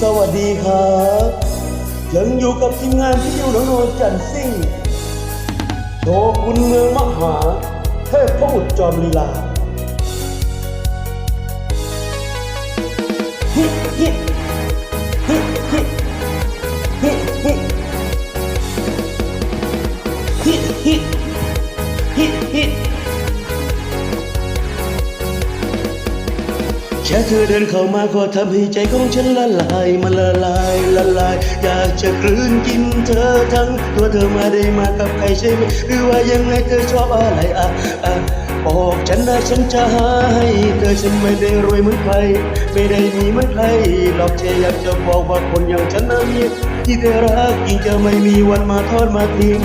สวัสดีครับยังอยู่กับทีมงานที่อยู่หนองโนจันซิ่ง โชคุณเมืองมหา เทพพระอุดจอมลีลาฮิฮิฮิฮิฮิฮิฮิ แค่เธอเดินเข้ามาก็ทำให้ใจของฉันละลายมันละลายละลายอยากจะกลืนกินเธอทั้งตัวเธอมาได้มากับใครใช่ไหมหรือว่ายังไงเธอชอบอะไรอะอะบอกฉันนะฉันจะหาให้เธอฉันไม่ได้รวยเหมือนใครไม่ได้มีเหมือนใครหรอกแค่อยากจะบอกว่าคนอย่างฉันนะมีที่เธอรักยิ่งจะไม่มีวันมาทอดมาทิ้ง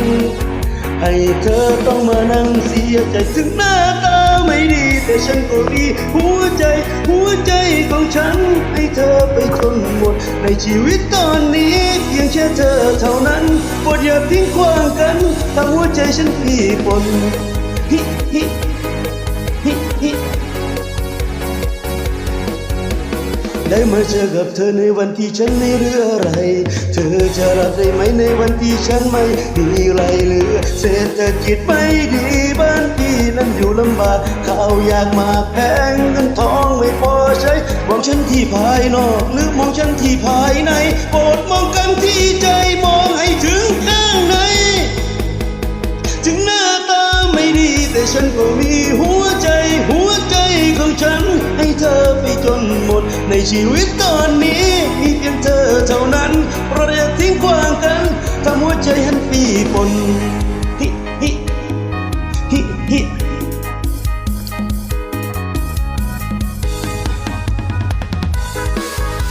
ให้เธอต้องมานั่งเสียใจถึงหน้าตา ไม่ดี แต่ฉันก็ดีหัวใจ หัวใจของฉัน ให้เธอไปจนหมด ในชีวิตตอนนี้เพียงแค่เธอเท่านั้นโปรดอย่าทิ้งขว้างกันทำหัวใจฉันพี่ปนฮิฮิฮิฮิ ได้มาเจอกับเธอในวันที่ฉันไม่เหลืออะไร เธอจะรับได้ไหมในวันที่ฉันไม่มีไรเหลือ เศรษฐกิจไม่ดีบ้านพี่นั้นอยู่ลำบากข้าวยากมากแพงเงินทองไม่พอใช้มองฉันที่ภายนอก หรือมองฉันที่ภายในโปรดมองกันที่ใจมองให้ถึงข้างในถึงหน้าตาไม่ดีแต่ฉันก็มีหัวใจหัวใจของฉันให้เธอไปจ ด ในชีวิตตอนนี้มีเพียงเธอเท่านั้นโปราอย่าทิ้งกวางกันทำหัวใจหันปีปนฮิฮิฮิฮิ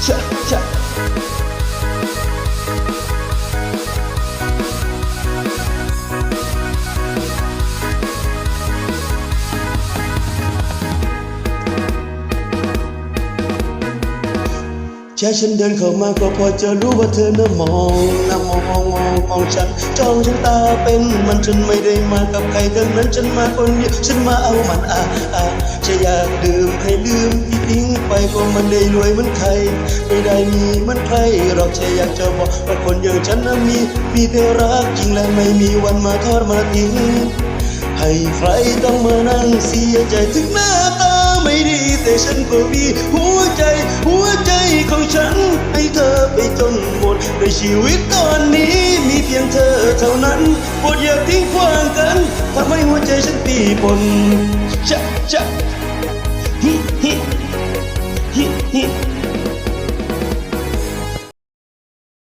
ชะ แค่ฉันเดินเข้ามาก็พอจะรู้ว่าเธอน่ะมองนะมองมองมองมองฉันจ้องฉันตาเป็นมันฉันไม่ได้มากับใครทั้งนั้นฉันมาคนเดียวฉันมาเอามันอะอะจะอยากดื่มให้ลืมที่ทิ้งไปก็มันได้รวยเหมือนใคร ไม่ได้มีเหมือนใครหรอกแค่อยากจะบอกว่าคนอย่างฉันน่ะมีมีแต่รักจริงและไม่มีวันมาทอดมาทิ้งให้ใครต้องมานั่งเสียใจถึงหน้าตาไม่ดี แต่ฉันก็มีหัวใจหัวใจ ของฉัน ให้เธอไปจนหมดในชีวิตตอนนี้มีเพียงเธอเท่านั้นโปรดอย่าทิ้งขว้างกันทำให้หัวใจฉันตีปนชะชะฮิฮิฮิฮิ